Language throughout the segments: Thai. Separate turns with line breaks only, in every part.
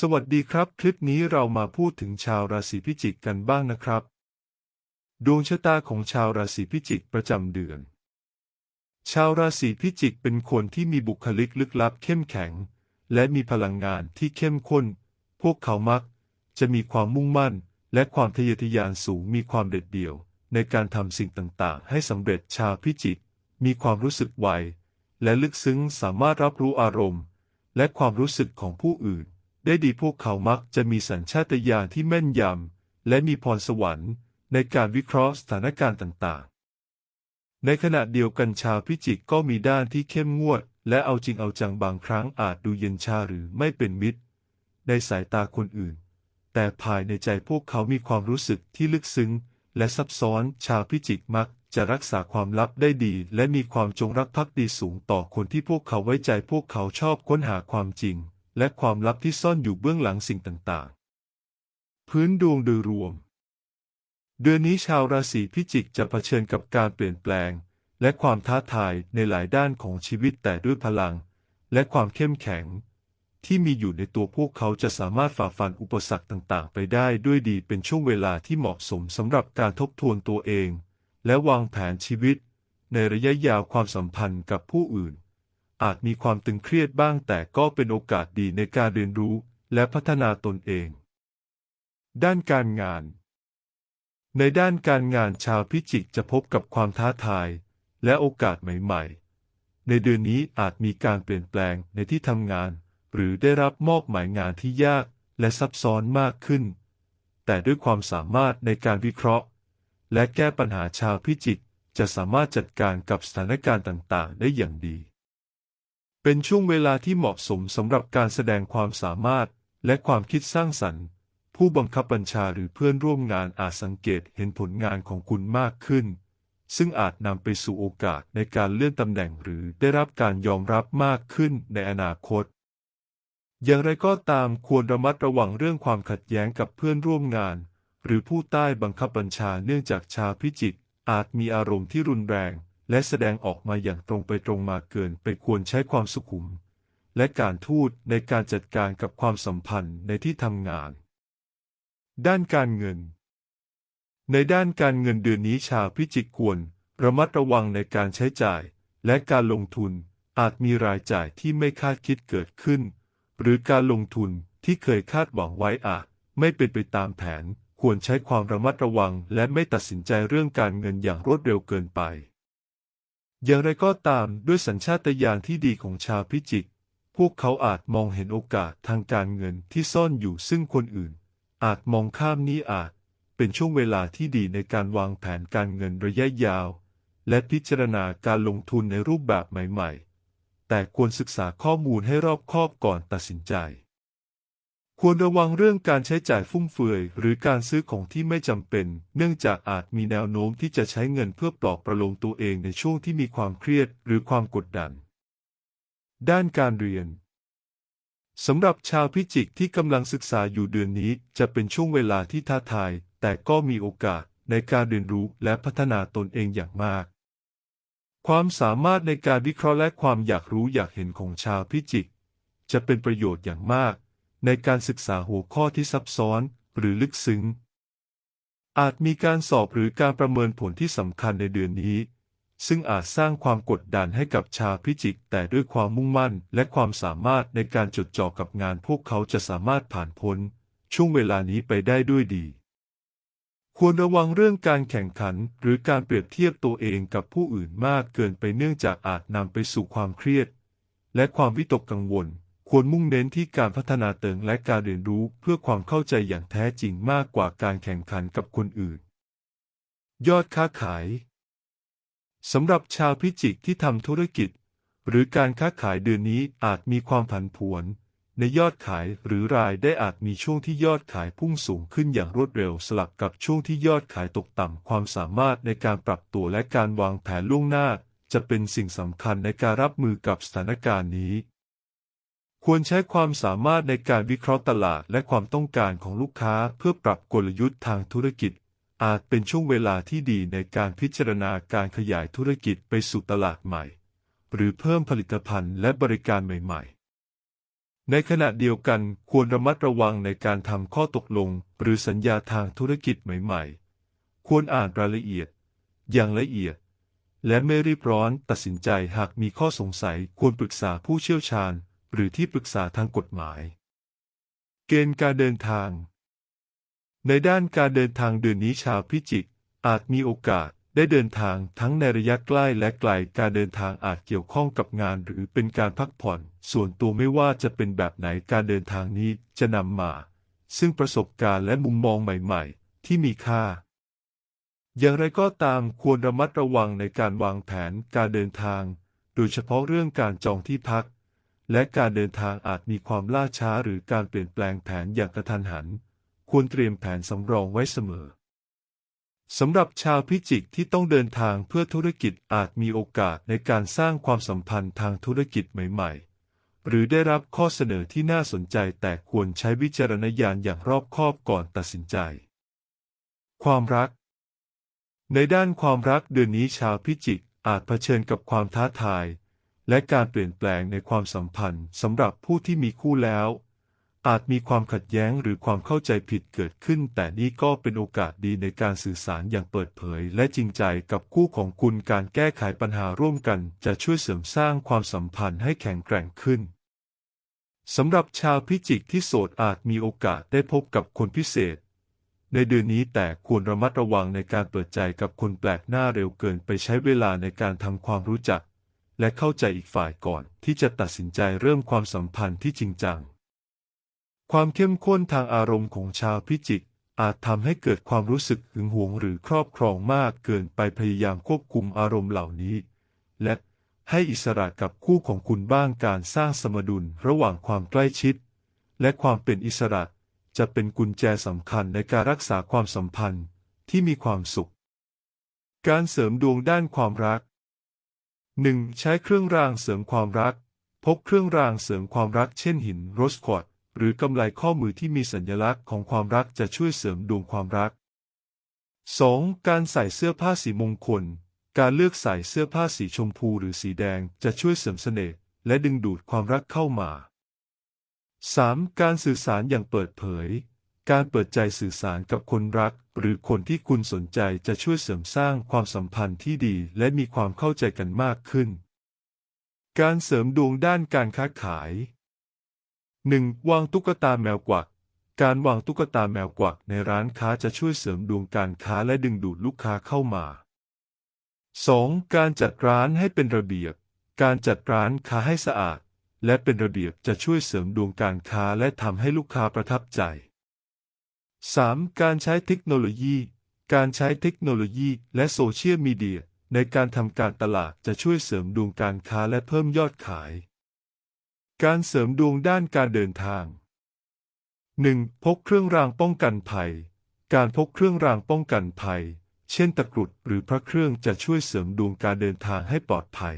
สวัสดีครับ คลิปนี้เรามาพูดถึงชาวราศีพิจิกกันบ้างนะครับ ดวงชะตาของชาวราศีพิจิกประจำเดือน ชาวราศีพิจิกเป็นคนที่มีบุคลิกลึกลับเข้มแข็ง และมีพลังงานที่เข้มข้น พวกเขามัก จะมีความมุ่งมั่น และความทะเยอทะยานสูงมีความเด็ดเดี่ยว ในการทำสิ่งต่างๆ ให้สำเร็จชาวพิจิก มีความรู้สึกไวและลึกซึ้งสามารถรับรู้อารมณ์ และความรู้สึกของผู้อื่น ได้ดีพวกเขามักจะมีสัญชาตญาณที่แม่นยำ และมีพรสวรรค์ ในการวิเคราะห์สถานการณ์ต่างๆ ในขณะเดียวกันชาวพิจิกก็มีด้านที่เข้มงวด และเอาจริงเอาจังบางครั้งอาจดูเย็นชาหรือไม่เป็นมิตร ในสายตาคนอื่น แต่ภายในใจพวกเขามีความรู้สึกที่ลึกซึ้ง และซับซ้อนชาวพิจิกมักจะรักษาความลับได้ดี และมีความจงรักภักดีสูงต่อคนที่พวกเขาไว้ใจพวกเขาชอบค้นหาความจริง และความลับที่ซ่อนอยู่เบื้องหลังสิ่งต่างๆ พื้นดวงโดยรวม เดือนนี้ชาวราศีพิจิกจะเผชิญกับการเปลี่ยนแปลง และความท้าทายในหลายด้านของชีวิตแต่ด้วยพลัง และความเข้มแข็ง ที่มีอยู่ในตัวพวกเขาจะสามารถฝ่าฟันอุปสรรคต่างๆ ไปได้ด้วยดีเป็นช่วงเวลาที่เหมาะสมสำหรับการทบทวนตัวเอง และวางแผนชีวิต ในระยะยาวความสัมพันธ์กับผู้อื่น อาจมีความตึงเครียดบ้างแต่ก็เป็นโอกาสดีในการเรียนรู้และพัฒนาตนเอง ด้านการงาน ในด้านการงานชาวพิจิกจะพบกับความท้าทาย และโอกาสใหม่ๆ ในเดือนนี้อาจมีการเปลี่ยนแปลงในที่ทำงาน หรือได้รับมอบหมายงานที่ยากและซับซ้อนมากขึ้น แต่ด้วยความสามารถในการวิเคราะห์ และแก้ปัญหาชาวพิจิกจะสามารถจัดการกับสถานการณ์ต่างๆ ได้อย่างดี เป็นช่วงเวลาที่เหมาะสมสำหรับการแสดงความสามารถและความคิดสร้างสรรค์ ผู้บังคับบัญชาหรือเพื่อนร่วมงานอาจสังเกตเห็นผลงานของคุณมากขึ้น ซึ่งอาจนำไปสู่โอกาสในการเลื่อนตำแหน่งหรือได้รับการยอมรับมากขึ้นในอนาคต อย่างไรก็ตามควรระมัดระวังเรื่องความขัดแย้งกับเพื่อนร่วมงาน หรือผู้ใต้บังคับบัญชาเนื่องจากชาวพิจิกอาจมีอารมณ์ที่รุนแรง และแสดงออกมาอย่างตรงไปตรงมาเกินไปควรใช้ความสุขุม และการทูตในการจัดการกับความสัมพันธ์ในที่ทำงาน ด้านการเงิน ในด้านการเงินเดือนนี้ชาวพิจิกควรระมัดระวังในการใช้จ่ายและการลงทุนอาจมีรายจ่ายที่ไม่คาดคิดเกิดขึ้น หรือการลงทุนที่เคยคาดหวังไว้อาจไม่เป็นไปตามแผน ควรใช้ความระมัดระวังและไม่ตัดสินใจเรื่องการเงินอย่างรวดเร็วเกินไป อย่างไรก็ตามด้วยสัญชาตญาณที่ดีของชาวพิจิก พวกเขาอาจมองเห็นโอกาสทางการเงินที่ซ่อนอยู่ซึ่งคนอื่น อาจมองข้ามนี้อาจ เป็นช่วงเวลาที่ดีในการวางแผนการเงินระยะยาว และพิจารณาการลงทุนในรูปแบบใหม่ ๆ แต่ควรศึกษาข้อมูลให้รอบคอบก่อนตัดสินใจ ควรระวังเรื่องการใช้จ่ายฟุ่มเฟือย หรือการซื้อของที่ไม่จำเป็น เนื่องจากอาจมีแนวโน้มที่จะใช้เงินเพื่อปลอบประโลมตัวเองในช่วงที่มีความเครียดหรือความกดดัน ด้านการเรียนสำหรับชาวพิจิกที่กำลังศึกษาอยู่เดือนนี้ จะเป็นช่วงเวลาที่ท้าทาย แต่ก็มีโอกาสในการเรียนรู้และพัฒนาตนเองอย่างมาก ความสามารถในการวิเคราะห์และความอยากรู้อยากเห็นของชาวพิจิก จะเป็นประโยชน์อย่างมาก ในการศึกษาหัวข้อที่ซับซ้อนหรือลึกซึ้ง อาจมีการสอบหรือการประเมินผลที่สำคัญในเดือนนี้ ซึ่งอาจสร้างความกดดันให้กับชาวพิจิก แต่ด้วยความมุ่งมั่นและความสามารถในการจดจ่อกับงานพวกเขาจะสามารถผ่านพ้น ช่วงเวลานี้ไปได้ด้วยดีควรระวังเรื่องการแข่งขันหรือการเปรียบเทียบตัวเองกับผู้อื่นมากเกินไปเนื่องจากอาจนำไปสู่ความเครียด และความวิตกกังวล ควรมุ่งเน้นที่การพัฒนาเตนและการเรียนรู้เพื่อความเข้าใจอย่างแท้จริงมากกว่าการแข่งขันกับคนอื่น ยอดค้าขายสำหรับชาวพิจิกที่ทำธุรกิจ หรือการค้าขายเดือนนี้อาจมีความผันผวน ในยอดขายหรือรายได้อาจมีช่วงที่ยอดขายพุ่งสูงขึ้นอย่างรวดเร็วสลับกับช่วงที่ยอดขายตกต่ำความสามารถในการปรับตัวและการวางแผนล่วงหน้า จะเป็นสิ่งสำคัญในการรับมือกับสถานการณ์นี้ ควรใช้ความสามารถในการวิเคราะห์ตลาดและความต้องการของลูกค้าเพื่อปรับกลยุทธ์ทางธุรกิจ อาจเป็นช่วงเวลาที่ดีในการพิจารณาการขยายธุรกิจไปสู่ตลาดใหม่ หรือเพิ่มผลิตภัณฑ์และบริการใหม่ในขณะเดียวกันควรระมัดระวังในการทำข้อตกลง หรือสัญญาทางธุรกิจใหม่ ๆ ควรอ่านรายละเอียด อย่างละเอียด และไม่รีบร้อนตัดสินใจหากมีข้อสงสัยควรปรึกษาผู้เชี่ยวชาญ หรือที่ปรึกษาทางกฎหมาย เกณฑ์การเดินทาง ในด้านการเดินทางเดือนนี้ชาวพิจิก อาจมีโอกาสได้เดินทางทั้งในระยะใกล้และไกล การเดินทางอาจเกี่ยวข้องกับงานหรือเป็นการพักผ่อน ส่วนตัวไม่ว่าจะเป็นแบบไหนการเดินทางนี้จะนำมา ซึ่งประสบการณ์และมุมมองใหม่ๆ ที่มีค่า อย่างไรก็ตามควรระมัดระวังในการวางแผนการเดินทาง โดยเฉพาะเรื่องการจองที่พัก และการเดินทางอาจมีความล่าช้าหรือการเปลี่ยนแปลงแผนอย่างกระทันหัน ควรเตรียมแผนสำรองไว้เสมอสำหรับชาวพิจิกที่ต้องเดินทางเพื่อธุรกิจอาจมีโอกาสในการสร้างความสัมพันธ์ทางธุรกิจใหม่ๆ หรือได้รับข้อเสนอที่น่าสนใจแต่ควรใช้วิจารณญาณอย่างรอบคอบก่อนตัดสินใจ ความรัก ในด้านความรักเดือนนี้ชาวพิจิกอาจเผชิญกับความท้าทาย และการเปลี่ยนแปลงในความสัมพันธ์สำหรับผู้ที่มีคู่แล้ว อาจมีความขัดแย้งหรือความเข้าใจผิดเกิดขึ้น แต่นี่ก็เป็นโอกาสดีในการสื่อสารอย่างเปิดเผย และจริงใจกับคู่ของคุณการแก้ไขปัญหาร่วมกัน จะช่วยเสริมสร้างความสัมพันธ์ให้แข็งแกร่งขึ้นสำหรับชาวพิจิกที่โสดอาจมีโอกาสได้พบกับคนพิเศษ ในเดือนนี้แต่ควรระมัดระวังในการเปิดใจกับคนแปลกหน้าเร็วเกินไปใช้เวลาในการทำความรู้จัก และเข้าใจอีกฝ่ายก่อนที่จะตัดสินใจเริ่มความสัมพันธ์ที่จริงจัง ความเข้มข้นทางอารมณ์ของชาวพิจิกอาจทำให้เกิดความรู้สึกหึงหวงหรือครอบครองมากเกินไปพยายามควบคุมอารมณ์เหล่านี้ และให้อิสระกับคู่ของคุณบ้างการสร้างสมดุลระหว่างความใกล้ชิด และความเป็นอิสระจะเป็นกุญแจสำคัญในการรักษาความสัมพันธ์ที่มีความสุข การเสริมดวงด้านความรัก 1. ใช้เครื่องรางเสริมความรัก พกเครื่องรางเสริมความรักเช่นหินโรสควอตหรือกำไลข้อมือที่มีสัญลักษณ์ของความรักจะช่วยเสริมดวงความรัก 2. การใส่เสื้อผ้าสีมงคล การเลือกใส่เสื้อผ้าสีชมพูหรือสีแดงจะช่วยเสริมเสน่ห์และดึงดูดความรักเข้ามา 3. การสื่อสารอย่างเปิดเผย การเปิดใจสื่อสารกับคนรัก หรือคนที่คุณสนใจจะช่วยเสริมสร้างความสัมพันธ์ที่ดีและมีความเข้าใจกันมากขึ้น การเสริมดวงด้านการค้าขาย 1. วางตุ๊กตาแมวกวัก การวางตุ๊กตาแมวกวักในร้านค้าจะช่วยเสริมดวงการค้าและดึงดูดลูกค้าเข้ามา 2. การจัดร้านให้เป็นระเบียบ การจัดร้านค้าให้สะอาด และเป็นระเบียบจะช่วยเสริมดวงการค้าและทำให้ลูกค้าประทับใจ 3. การใช้เทคโนโลยี การใช้เทคโนโลยีและโซเชียลมีเดียในการทำการตลาดจะช่วยเสริมดวงการค้าและเพิ่มยอดขาย การเสริมดวงด้านการเดินทาง 1. พกเครื่องรางป้องกันภัย การพกเครื่องรางป้องกันภัย เช่นตะกรุดหรือพระเครื่องจะช่วยเสริมดวงการเดินทางให้ปลอดภัย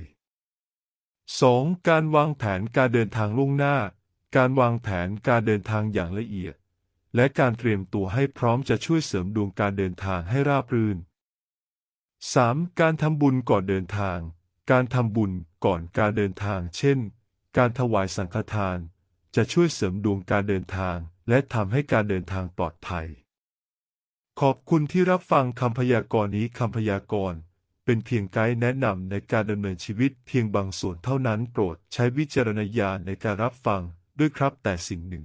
2. การวางแผนการเดินทางล่วงหน้า การวางแผนการเดินทางอย่างละเอียด และการเตรียมตัวให้พร้อมจะช่วยเสริมดวงการเดินทางให้ราบรื่น 3. การทำบุญก่อนเดินทาง การทำบุญก่อนการเดินทาง เช่น การถวายสังฆทาน จะช่วยเสริมดวงการเดินทาง และทำให้การเดินทางปลอดภัย ขอบคุณที่รับฟังคำพยากรณ์นี้คำพยากรณ์เป็นเพียงไกด์แนะนำในการดำเนินชีวิตเพียงบางส่วนเท่านั้นโปรดใช้วิจารณญาณในการรับฟังด้วยครับแต่สิ่งหนึ่ง